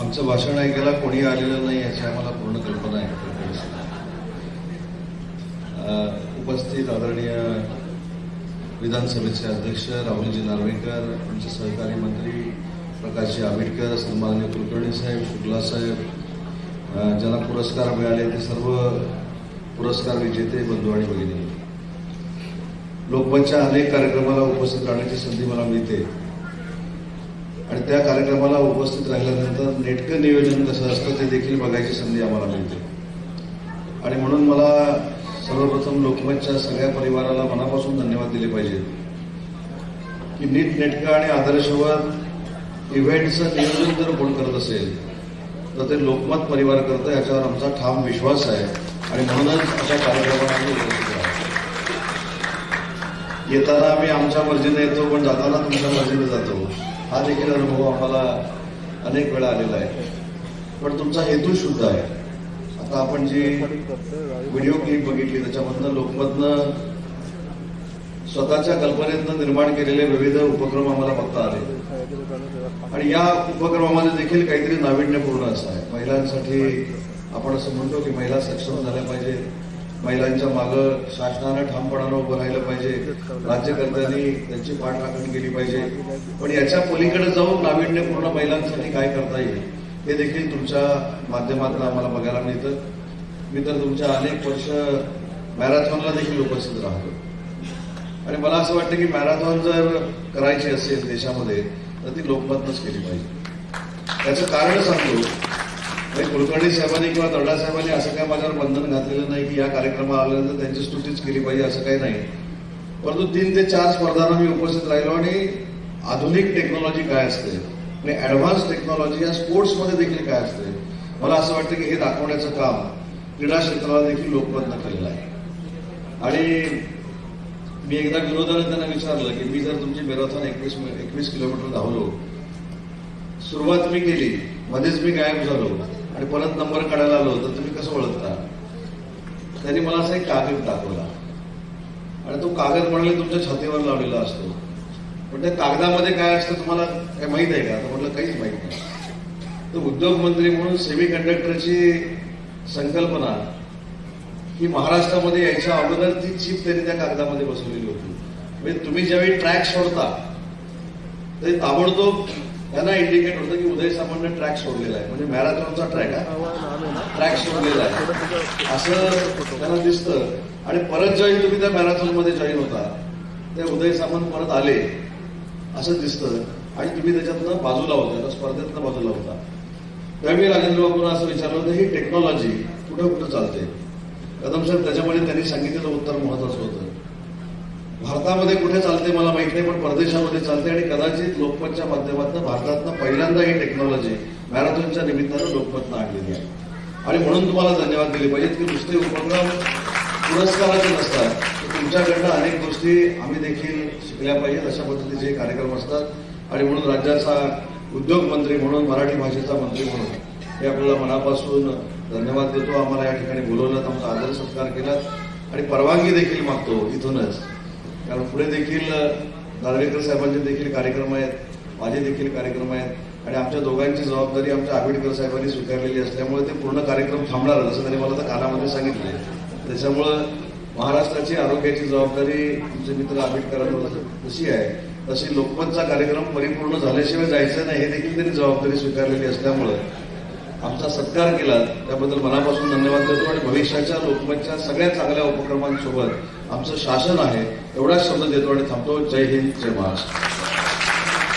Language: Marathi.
आमचं भाषण ऐकायला कोणी आलेलं नाही याची आम्हाला पूर्ण कल्पना आहे. उपस्थित आदरणीय विधानसभेचे अध्यक्ष राहुलजी नार्वेकर आमचे सहकारी मंत्री प्रकाशजी आंबेडकर सन्माननीय कुलकर्णी साहेब शुक्ला साहेब ज्यांना पुरस्कार मिळाले ते सर्व पुरस्कार विजेते बंधू आणि भगिनी. लोकमतच्या अनेक कार्यक्रमाला उपस्थित राहण्याची संधी मला मिळते. आणि त्या कार्यक्रमाला उपस्थित राहिल्यानंतर नेटकं नियोजन कसं असतं ते देखील बघायची संधी आम्हाला मिळते. आणि म्हणून मला सर्वप्रथम लोकमतच्या सगळ्या परिवाराला मनापासून धन्यवाद दिले पाहिजेत की नीट नेटकं आणि आदर्शवर इव्हेंटचं नियोजन जर कोण करत असेल तर ते लोकमत परिवार करतं याच्यावर आमचा ठाम विश्वास आहे. आणि म्हणूनच अशा कार्यक्रमाला आम्ही उपस्थित येताना आम्ही आमच्या मर्जीने येतो पण जाताना तुमच्या मर्जीने जातो. हा देखील अनुभव आम्हाला अनेक वेळा आलेला आहे. पण तुमचा हेतू शुद्ध आहे. आता आपण जी व्हिडिओ क्लिप बघितली त्याच्यामधनं लोकमतनं स्वतःच्या कल्पनेतनं निर्माण केलेले विविध उपक्रम आम्हाला बघता आले. आणि या उपक्रमामध्ये देखील काहीतरी नाविन्यपूर्ण असं आहे. महिलांसाठी आपण असं म्हणतो की महिला सक्षम झाल्या पाहिजे. महिलांच्या मागं शासनानं ठामपणानं उभं राहिलं पाहिजे. राज्यकर्त्यांनी त्यांची पाठराखण केली पाहिजे. पण याच्या पलीकडे जाऊन नाविन्यपूर्ण महिलांसाठी काय करता येईल हे देखील तुमच्या माध्यमातून आम्हाला बघायला मिळतं. मी तर तुमच्या अनेक वर्ष मॅरेथॉनला देखील उपस्थित राहतो. आणि मला असं वाटतं की मॅरेथॉन जर करायची असेल देशामध्ये तर ती लोकमतनच केली पाहिजे. त्याचं कारण सांगतो कुलकर्णी साहेबांनी किंवा दर्डा साहेबांनी असं काय माझ्यावर बंधन घातलेलं नाही की या कार्यक्रमात आल्यानंतर त्यांची स्तुतीच केली पाहिजे असं काही नाही. परंतु तीन ते चार स्पर्धांना मी उपस्थित राहिलो आणि आधुनिक टेक्नॉलॉजी काय असते आणि ऍडव्हान्स टेक्नॉलॉजी या स्पोर्ट्समध्ये देखील काय असते मला असं वाटतं की हे दाखवण्याचं काम क्रीडा क्षेत्राला देखील लोकमतनं केलेलं आहे. आणि मी एकदा विरोधाने त्यांना विचारलं की मी जर तुमची मॅरेथॉन एकवीस एकवीस किलोमीटर धावलो सुरुवात मी केली मध्येच मी गायब झालो. आणि परत नंबर काढायला आलो तर तुम्ही कसं ओळखता? त्यांनी मला असा एक कागद दाखवला. आणि तो कागद म्हणले तुमच्या छातीवर लावलेला असतो. पण त्या कागदामध्ये काय असतं तुम्हाला काय माहीत आहे का? तर म्हटलं काहीच माहीत नाही. तर उद्योग मंत्री म्हणून सेमी कंडक्टरची संकल्पना ही महाराष्ट्रामध्ये यायच्या अगोदर ती चिप त्यांनी त्या कागदामध्ये बसवलेली होती. म्हणजे तुम्ही ज्यावेळी ट्रॅक सोडता ते ताबडतोब त्यांना इंडिकेट होतं की उदय सामान्य ट्रॅक सोडलेला आहे. म्हणजे मॅरेथॉनचा ट्रॅक आहे. ट्रॅक सोडलेला आहे. असं त्यांना दिसतं. आणि परत जॉईन तुम्ही त्या मॅरेथॉनमध्ये जॉईन होता ते उदय सामंत परत आले. असं दिसतं. आणि तुम्ही त्याच्यातनं बाजूला होता त्या स्पर्धेतनं बाजूला होता. त्यावेळी राजेंद्र बाबूंना असं विचारलं होतं ही टेक्नॉलॉजी कुठं कुठं चालते? कदम साहेब त्याच्यामध्ये त्यांनी सांगितलेलं उत्तर महत्वाचं होतं. भारतामध्ये कुठे चालते मला माहीत नाही पण परदेशामध्ये चालते आणि कदाचित लोकमतच्या माध्यमातून भारतातनं पहिल्यांदा ही टेक्नॉलॉजी मॅरेथॉनच्या निमित्तानं लोकमतनं आणलेली आहे. आणि म्हणून तुम्हाला धन्यवाद दिले पाहिजेत की नुसते उपक्रम पुरस्काराचे नसतात तर तुमच्याकडनं अनेक गोष्टी आम्ही देखील शिकल्या पाहिजेत अशा पद्धतीचे कार्यक्रम असतात. आणि म्हणून राज्याचा उद्योग मंत्री म्हणून मराठी भाषेचा मंत्री म्हणून हे आपल्याला मनापासून धन्यवाद देतो. आम्हाला या ठिकाणी बोलवलं आमचा आदर सत्कार केला. आणि परवानगी देखील मागतो इथूनच. कारण पुढे देखील नार्वेकर साहेबांचे देखील कार्यक्रम आहेत माझे देखील कार्यक्रम आहेत. आणि आमच्या दोघांची जबाबदारी आमच्या आंबेडकर साहेबांनी स्वीकारलेली असल्यामुळे ते पूर्ण कार्यक्रम थांबणार असं त्यांनी मला तर कानामध्ये सांगितले त्याच्यामुळं महाराष्ट्राची आरोग्याची जबाबदारी तुमचे मित्र आंबेडकरांवर तशी आहे. तशी लोकमतचा कार्यक्रम परिपूर्ण झाल्याशिवाय जायचं नाही हे देखील त्यांनी जबाबदारी स्वीकारलेली असल्यामुळं आमचा सत्कार केला. त्याबद्दल मनापासून धन्यवाद देतो आणि भविष्याच्या लोकमतच्या सगळ्या चांगल्या उपक्रमांसोबत आमचं शासन आहे एवढाच शब्द देतो आणि थांबतो. जय हिंद जय महाराष्ट्र.